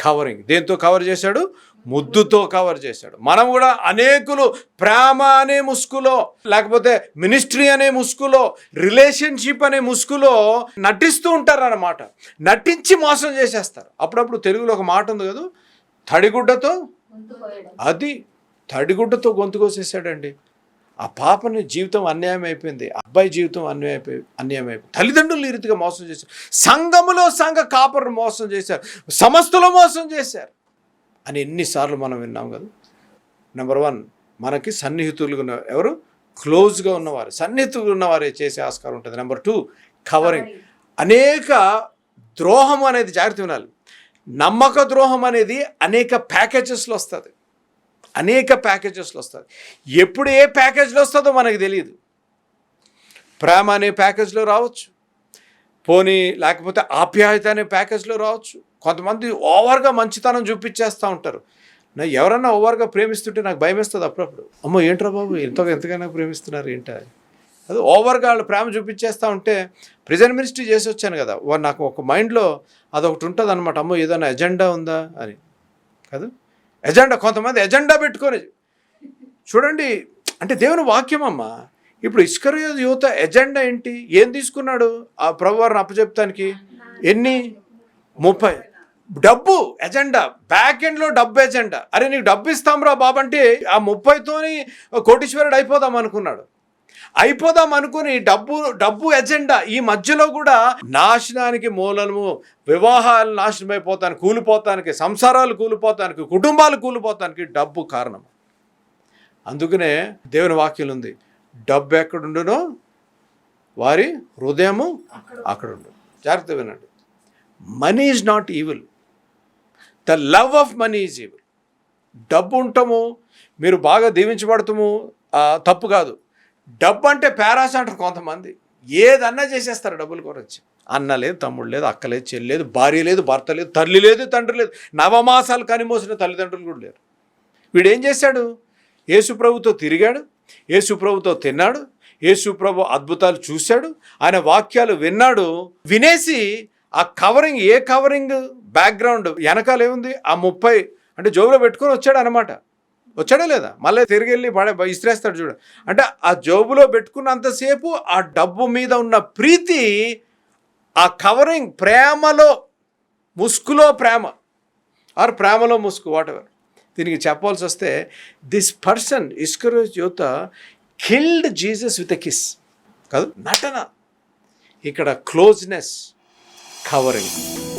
Covering దేంతో cover చేశాడు? ముద్దుతో cover చేశాడు. మనం కూడా అనేకులు ప్రేమ అనే ముసుగులో లేకపోతే మినిస్ట్రీ అనే ముసుగులో రిలేషన్షిప్ అనే ముసుగులో నటిస్తూ ఉంటారు అన్నమాట నటించి మోసం చేసేస్తారు. అప్పుడప్పుడు తెలుగులో ఒక మాట ఉంది కదా? తడిగుడ్డతో? అది తడిగుడ్డతో గొంతు కోసేసాడండి ఆ పాపని జీవితం అన్యాయం అయిపోయింది అబ్బాయి జీవితం అన్యాయం అయిపోయి అన్యాయం అయిపోయింది తల్లిదండ్రులు ఈ రీతిగా మోసం చేశారు. సంఘములో సంఘ కాపరిని మోసం చేశారు. సమస్తలో మోసం చేశారు. అని ఎన్నిసార్లు మనం విన్నాం కదా. నెంబర్ వన్ మనకి సన్నిహితులుగా ఉన్న ఎవరు? క్లోజ్గా ఉన్నవారు. సన్నిహితులు ఉన్నవారే చేసే ఆస్కారం ఉంటుంది. నెంబర్ టూ కవరింగ్ అనేక ద్రోహం అనేది జాగ్రత్త వినాలి. నమ్మక ద్రోహం అనేది అనేక ప్యాకేజెస్లో వస్తుంది. అనేక ప్యాకేజెస్లో వస్తుంది ఎప్పుడు ఏ ప్యాకేజ్లో వస్తుందో మనకు తెలియదు. ప్రేమ అనే ప్యాకేజ్లో రావచ్చు. పోనీ లేకపోతే ఆప్యాయత అనే ప్యాకేజ్లో రావచ్చు. కొంతమంది ఓవర్గా మంచితనం చూపించేస్తూ ఉంటారు. నా ఎవరన్నా ఓవర్గా ప్రేమిస్తుంటే నాకు భయం వేస్తుంది అప్పుడప్పుడు. అమ్మో ఏంట్రా బాబు ఎంతో ఎంతగానో ప్రేమిస్తున్నారు ఏంటా? అది ఓవర్గా వాళ్ళు ప్రేమ చూపించేస్తూ ఉంటే ప్రెజెంట్ మినిస్ట్రీ చేసి వచ్చాను కదా. నాకు ఒక మైండ్లో అదొకటి ఉంటుంది అనమాట అమ్మో ఏదైనా ఎజెండా ఉందా అని. కాదు? ఎజెండా కొంతమంది ఎజెండా పెట్టుకొని. చూడండి అంటే దేవుని వాక్యం అమ్మ ఇప్పుడు ఇస్కరియో యువత ఎజెండా ఏంటి? ఏం తీసుకున్నాడు? ఆ ప్రభువారిని అప్పచెప్తానికి ఎన్ని? ముప్పై. డబ్బు ఎజెండా బ్యాక్ ఎండ్లో డబ్బు ఎజెండా. అరే నీకు డబ్బు ఇస్తాంరా బాబంటే ఆ ముప్పైతోని కోటీశ్వరుడు అయిపోదాం అనుకున్నాడు. అయిపోదాం అనుకుని డబ్బు డబ్బు ఎజెండా ఈ మధ్యలో కూడా నాశనానికి మూలము వివాహాలు నాశనం కూలిపోతానికి సంసారాలు కూలిపోతానికి కుటుంబాలు కూలిపోతానికి డబ్బు కారణం. అందుకనే దేవుని వాక్యం ఉంది డబ్బు ఎక్కడుండునో వారి హృదయము అక్కడుండు జాగ్రత్త వినండి. Money is not evil the love of money is evil డబ్బు ఉండటము మీరు బాగా దీవించబడటము తప్పు కాదు. డబ్బు అంటే పేరాస్ అంటారు కొంతమంది. ఏదన్నా చేసేస్తారు డబ్బులు కొరొచ్చి. అన్న లేదు తమ్ముడు లేదు అక్క లేదు చెల్లి లేదు భార్య లేదు భర్త లేదు తల్లి లేదు తండ్రి లేదు. నవమాసాలు కనిమోసిన తల్లిదండ్రులు కూడా లేరు. వీడు ఏం చేశాడు యేసుప్రభుతో తిరిగాడు యేసుప్రభుతో తిన్నాడు యేసుప్రభు అద్భుతాలు చూశాడు ఆయన వాక్యాలు విన్నాడు వినేసి ఆ కవరింగ్ ఏ కవరింగ్? బ్యాక్గ్రౌండ్ వెనకాల ఏముంది? ఆ ముప్పై అంటే జోబులో పెట్టుకొని వచ్చాడు అనమాట వచ్చాడా లేదా? మళ్ళీ తిరిగి వెళ్ళి పడే ఇస్త్రేస్తాడు చూడు. అంటే ఆ జోబులో పెట్టుకున్నంతసేపు ఆ డబ్బు మీద ఉన్న ప్రీతి ఆ కవరింగ్ ప్రేమలో ముసుగులో ప్రేమ. ఆర్ ప్రేమలో ముసుగు వాట్ ఎవర్ దీనికి చెప్పాల్సి వస్తే దిస్ పర్సన్ ఇస్కరోజ్ యువత killed Jesus with a kiss కాదు నటన. ఇక్కడ క్లోజ్నెస్ కవరింగ్